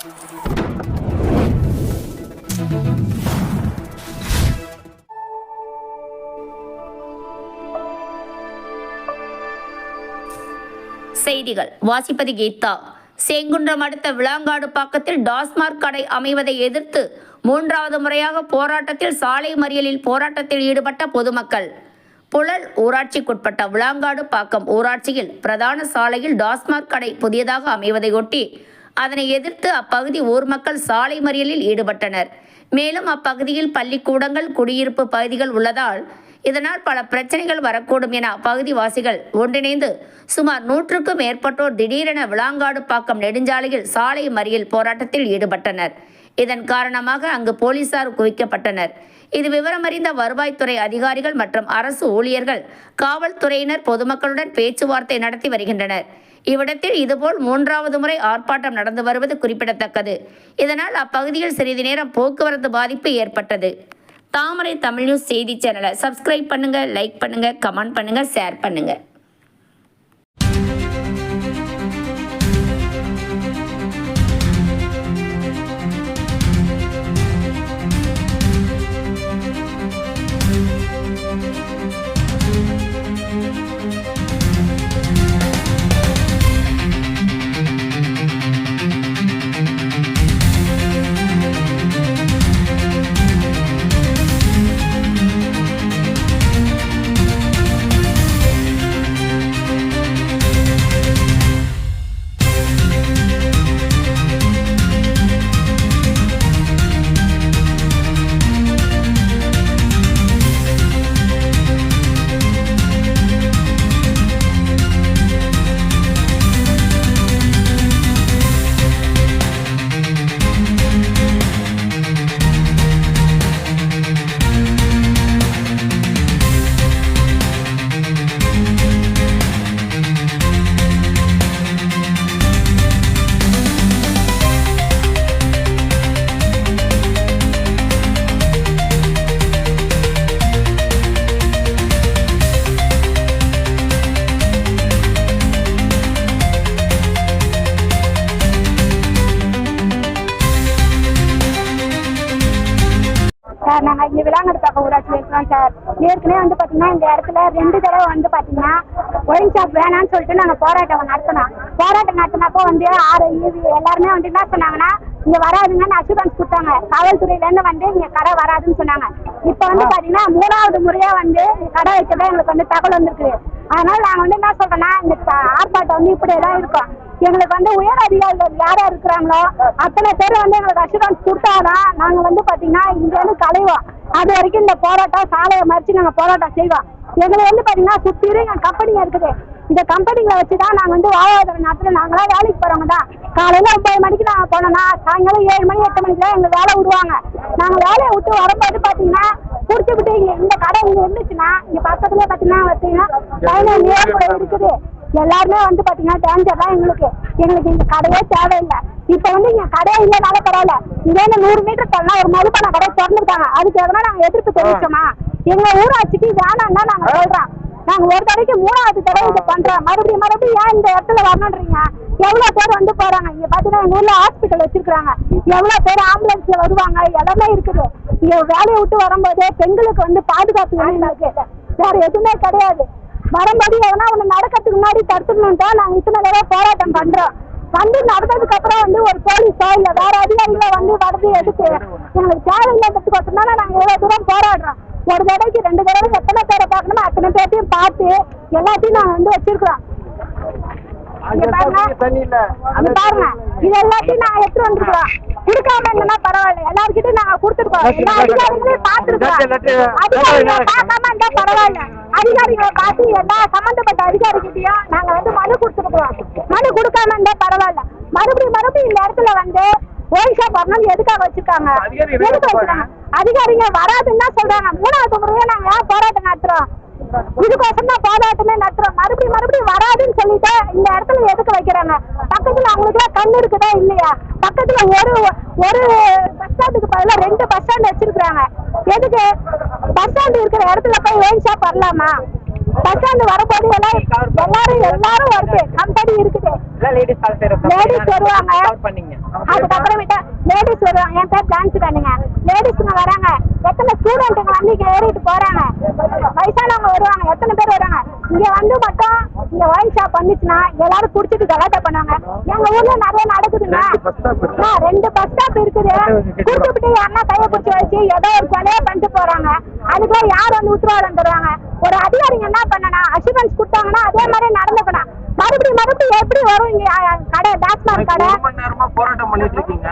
செய்திகள். வாசிப்பது கீதா. செங்குன்றம் அடுத்த விளாங்காடு பாக்கத்தில் டாஸ்மார்க் கடை அமைவதை எதிர்த்து மூன்றாவது முறையாக போராட்டத்தில் சாலை மறியலில் போராட்டத்தில் ஈடுபட்ட பொதுமக்கள். புழல் ஊராட்சிக்குட்பட்ட விளாங்காடு பாக்கம் ஊராட்சியில் பிரதான சாலையில் டாஸ்மார்க் கடை புதியதாக அமைவதையொட்டி அதனை எதிர்த்து அப்பகுதி ஊர் மக்கள் சாலை மறியலில் ஈடுபட்டனர். மேலும் அப்பகுதியில் பள்ளிக்கூடங்கள் குடியிருப்பு பகுதிகள் உள்ளதால் இதனால் பல பிரச்சனைகள் வரக்கூடும் என அப்பகுதிவாசிகள் ஒன்றிணைந்து சுமார் நூற்றுக்கும் மேற்பட்டோர் திடீரென விளாங்காடு பாக்கம் நெடுஞ்சாலையில் சாலை மறியல் போராட்டத்தில் ஈடுபட்டனர். இதன் காரணமாக அங்கு போலீசார் குவிக்கப்பட்டனர். இது விவரமறிந்த வருவாய்த்துறை அதிகாரிகள் மற்றும் அரசு ஊழியர்கள் காவல்துறையினர் பொதுமக்களுடன் பேச்சுவார்த்தை நடத்தி வருகின்றனர். இவ்விடத்தில் இதுபோல் மூன்றாவது முறை ஆர்ப்பாட்டம் நடந்து வருவது குறிப்பிடத்தக்கது. இதனால் அப்பகுதியில் சிறிது நேரம் போக்குவரத்து பாதிப்பு ஏற்பட்டது. தாமரை தமிழ் நியூஸ் செய்தி சேனலை சப்ஸ்கிரைப் பண்ணுங்க லைக் பண்ணுங்க கமெண்ட் பண்ணுங்க ஷேர் பண்ணுங்க. நாங்கள் இங்கே விளாங்கடு பக்கம் ஊராட்சியில் இருக்கிறோம் சார். ஏற்கனவே வந்து பார்த்தீங்கன்னா இந்த இடத்துல ரெண்டு தடவை வந்து பார்த்தீங்கன்னா ஒயின் ஷாப் வேணாம்னு சொல்லிட்டு நாங்கள் போராட்டம் நடத்தினோம். போராட்டம் நடத்தினப்போ வந்து ஆறு இது எல்லாருமே வந்து என்ன சொன்னாங்கன்னா இங்கே வராதுங்கன்னு அசூரன்ஸ் கொடுத்தாங்க. காவல்துறையிலேருந்து வந்து இங்கே கடை வராதுன்னு சொன்னாங்க. இப்போ வந்து பார்த்தீங்கன்னா மூணாவது முறையாக வந்து கடை வைக்கிறதா எங்களுக்கு வந்து தகவல் வந்திருக்கு. அதனால நாங்கள் வந்து என்ன சொல்றோம்னா இந்த ஆர்ப்பாட்டம் வந்து இப்படியே தான் இருக்கும். எங்களுக்கு வந்து உயர் அதிகாரிகள் யாரா இருக்கிறாங்களோ அத்தனை பேர் வந்து எங்களுக்கு அசூரன்ஸ் கொடுத்தாதான் நாங்க வந்து பாத்தீங்கன்னா இங்க இருந்து களைவோம் அது வரைக்கும் இந்த போராட்டம் சாலையை மறிச்சு நாங்க போராட்டம் செய்வோம். எங்களை வந்து பாத்தீங்கன்னா சுத்திரும் எங்க கம்பெனிங்க இருக்குது. இந்த கம்பெனிங்களை வச்சுதான் நாங்க வந்து வாழ்வாதார நாட்டுல நாங்களாம் வேலைக்கு போறவங்க தான். காலையில ஒன்பது மணிக்கு நாங்க போனோம்னா சாயங்காலம் ஏழு மணி எட்டு மணிக்கு எங்கள் எங்க வேலை விடுவாங்க நாங்க வேலையை விட்டு வரும்போது பாத்தீங்கன்னா குடிச்சு விட்டு இந்த கடை இங்க இருந்துச்சுன்னா இங்க பக்கத்துல பாத்தீங்கன்னா பாத்தீங்கன்னா பதினேழு நேரம் இருக்குது. எல்லாருமே வந்து பாத்தீங்கன்னா டேஞ்சர் தான் எங்களுக்கு. எங்களுக்கு இந்த கடையே தேவையில்லை. இப்ப வந்து என் கடையே இல்லைனாலும் பரவாயில்ல. இங்க நூறு மீட்டர் தள்ளா ஒரு மதுபான கடை திறந்துருக்காங்க. அதுக்கு எதனா நாங்க எதிர்ப்பு தெரிவிச்சோமா? எங்க ஊராட்சிக்கு வேணாம்னா நாங்க சொல்றோம். நாங்க ஒரு தடவைக்கு மூணாவது தடவை இதை பண்றோம். மறுபடியும் மறுபடியும் ஏன் இந்த இடத்துல வரணுன்றீங்க எவ்வளவு பேர் வந்து போறாங்க? இங்க பாத்தீங்கன்னா எங்க ஊர்ல ஹாஸ்பிட்டல் வச்சிருக்காங்க எவ்வளவு பேர் ஆம்புலன்ஸ்ல வருவாங்க? எல்லாமே இருக்குது. இங்க வேலையை விட்டு வரும்போது பெண்களுக்கு வந்து பாதுகாப்பு இருக்கு வேற எதுவுமே கிடையாது. வரும்போது எதனா ஒண்ணு நடக்கிறதுக்கு முன்னாடி தடுத்துடணும் தான் நாங்க இத்தனை தடவை போராட்டம் பண்றோம். வந்து நடந்ததுக்கு அப்புறம் வந்து ஒரு போலீஸோ இல்ல வேற அதிகாரிகளோ வந்து வருது எதுக்கு? எங்களுக்கு தேவையில்லாததுக்கு நாங்க எவ்வளவு தூரம் போராடுறோம். ஒரு தடவைக்கு ரெண்டு தடவை எத்தனை பேரை பார்க்கணுமோ அத்தனை பேர்த்தையும் பார்த்து எல்லாத்தையும் நாங்க வந்து வச்சிருக்கிறோம். பாருங்க. இது எல்லாத்தையும் நாங்க எடுத்து வந்திருக்கிறோம். கொடுக்காம இருந்தோம்னா பரவாயில்ல. எல்லாருக்கிட்டையும் நாங்க கொடுத்துருக்கோம். எல்லா அதிகாரிகளையும் பார்த்துருக்கோம். அதிகாரிகளை பார்க்காம இருந்தா பரவாயில்ல. அதிகாரிகளை பார்த்து எல்லா சம்பந்தப்பட்ட அதிகாரிகிட்டையும் நாங்க வந்து மனு கொடுத்துருக்கோம் மனு கொடுக்காம இருந்தா பரவாயில்ல. மறுபடியும் மறுபடியும் இந்த இடத்துல வந்து ஒயின் ஷாப் வரணும் எதுக்காக வச்சிருக்காங்க? எதுக்கு வச்சிருக்காங்க? அதிகாரிங்க வராதுன்னு தான் சொல்றாங்க. மூணாவது முறையா நாங்க போராட்டம் நடத்துறோம்? இதுக்கோசம் தான் போராட்டமே நடத்துறோம். மறுபடியும் மறுபடியும் வராதுன்னு சொல்லிட்டு இந்த இடத்துல எதுக்கு வைக்கிறாங்க கண் இருக்குதா இல்லையா? பக்கத்துல ஒரு ஒரு பஸ் ஸ்டாண்டுக்கு பதிலா ரெண்டு பஸ் ஸ்டாண்ட் வச்சிருக்காங்க எதுக்கு? பஸ் ஸ்டாண்ட் இருக்கிற இடத்துல போய் ஷாப் வரலாமா பஸ் ஸ்டாண்ட் வரும்போது எல்லாம் எல்லாரும் எல்லாரும் வருது. கம்பெனி இருக்குது. லேடிஸ் கால் வருவாங்க. கால் பண்ணீங்க. அதுக்கப்புறம் லேடிஸ் வருவாங்க. என் பேர் ஜான்சி தானுங்க. லேடிஸுங்க வராங்க. எத்தனை ஸ்டூடெண்ட்டுங்க வந்து இங்க ஏறிட்டு போறாங்க? வயசானவங்க வருவாங்க. எத்தனை பேர் வருவாங்க? இங்க வந்து மட்டும் இங்க ஒயின் ஷாப் வந்துச்சுன்னா எல்லாரும் குடிச்சிட்டு கலாட்டா பண்ணுவாங்க. எங்க ஊர்ல நிறைய நடக்குதுங்க. ஆ, ரெண்டு பஸ் ஸ்டாப் இருக்குது. குடிச்சுட்டு யாருன்னா கையை பிடிச்சி வச்சு ஏதோ ஒரு கொலையை பண்ணிட்டு போறாங்க. அதுக்கு யார் வந்து உத்தரவாதம் தருவாங்க? ஒரு அதிகாரிங்க என்ன பண்ணனா அஷூரன்ஸ் கொடுத்தாங்கன்னா அதே மாதிரி நடந்துக்கணும். மறுபடியும் மறுபடியும் எப்படி வரும் இங்க கடை டாஸ்மாக் கடை? ஒரு மணி நேரமா போராட்டம் பண்ணிட்டு இருக்கீங்க.